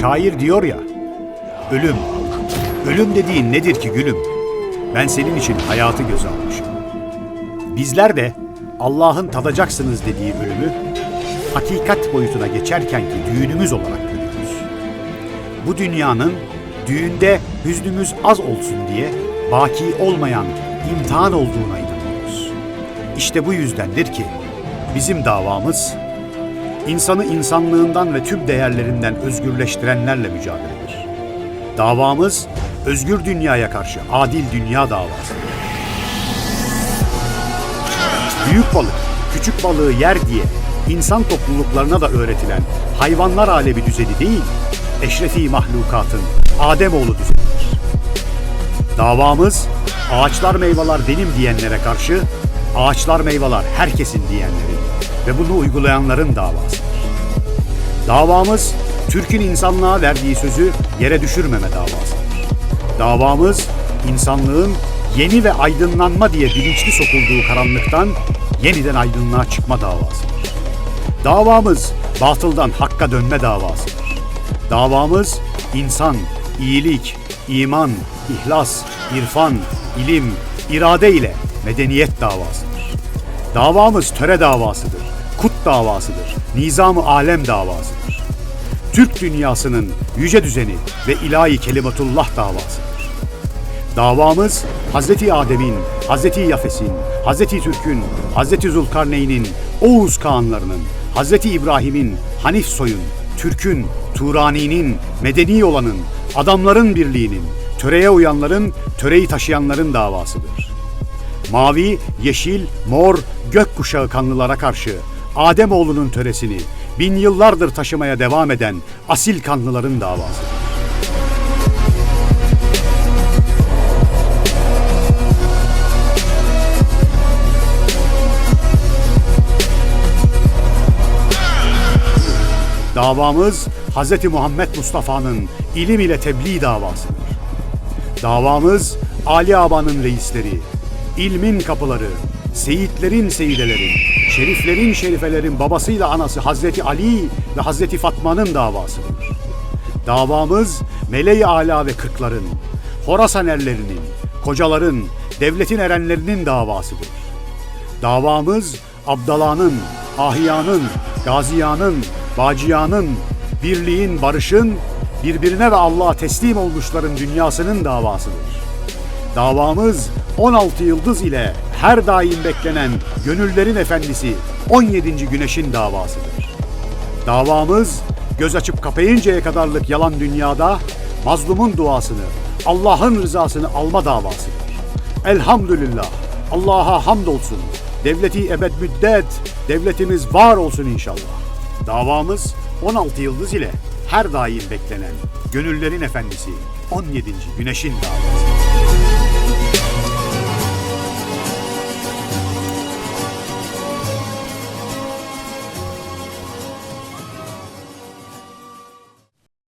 Şair diyor ya, ölüm, ölüm dediğin nedir ki gülüm? Ben senin için hayatı göz almışım. Bizler de Allah'ın tadacaksınız dediği ölümü hakikat boyutuna geçerkenki düğünümüz olarak görüyoruz. Bu dünyanın düğünde hüznümüz az olsun diye baki olmayan imtihan olduğuna inanıyoruz. İşte bu yüzdendir ki bizim davamız insanı insanlığından ve tüm değerlerinden özgürleştirenlerle mücadeledir. Davamız özgür dünyaya karşı adil dünya davasıdır. Büyük balık küçük balığı yer diye insan topluluklarına da öğretilen hayvanlar alemi düzeni değil, eşrefi mahlukatın Ademoğlu düzenidir. Davamız ağaçlar meyveler benim diyenlere karşı ağaçlar meyveler herkesin diyenlerin ve bunu uygulayanların davasıdır. Davamız Türk'ün insanlığa verdiği sözü yere düşürmeme davasıdır. Davamız insanlığın yeni ve aydınlanma diye bilinçli sokulduğu karanlıktan yeniden aydınlığa çıkma davasıdır. Davamız batıldan hakka dönme davasıdır. Davamız insan, iyilik, iman, ihlas, irfan, ilim, irade ile medeniyet davasıdır. Davamız töre davasıdır, kut davasıdır, nizam-ı alem davasıdır. Türk dünyasının yüce düzeni ve ilahi kelimetullah davasıdır. Davamız Hazreti Adem'in, Hazreti Yafes'in, Hazreti Türk'ün, Hazreti Zulkarneyn'in, Oğuz Kağanlarının, Hazreti İbrahim'in, Hanif soyun, Türk'ün, Turani'nin, medeni olanın, adamların birliğinin, töreye uyanların, töreyi taşıyanların davasıdır. Mavi, yeşil, mor, gök kuşağı kanlılara karşı Ademoğlunun töresini bin yıllardır taşımaya devam eden asil kanlıların davasıdır. Davamız Hz. Muhammed Mustafa'nın ilim ile tebliğ davasıdır. Davamız Ali Aba'nın reisleri, ilmin kapıları, seyitlerin seyideleri, şeriflerin şerifelerin babasıyla anası Hazreti Ali ve Hazreti Fatma'nın davasıdır. Davamız meleği ala ve kırkların, Horasan erlerinin, kocaların, devletin erenlerinin davasıdır. Davamız Abdala'nın, Ahiyanın, Gaziyanın, Baciyanın, birliğin, barışın, birbirine ve Allah'a teslim olmuşların dünyasının davasıdır. Davamız 16 yıldız ile her daim beklenen gönüllerin efendisi 17. güneşin davasıdır. Davamız göz açıp kapayıncaya kadarlık yalan dünyada mazlumun duasını, Allah'ın rızasını alma davasıdır. Elhamdülillah. Allah'a hamdolsun. Devleti ebed müddet, devletimiz var olsun inşallah. Davamız 16 yıldız ile her daim beklenen, gönüllerin efendisi 17. Güneş'in davası.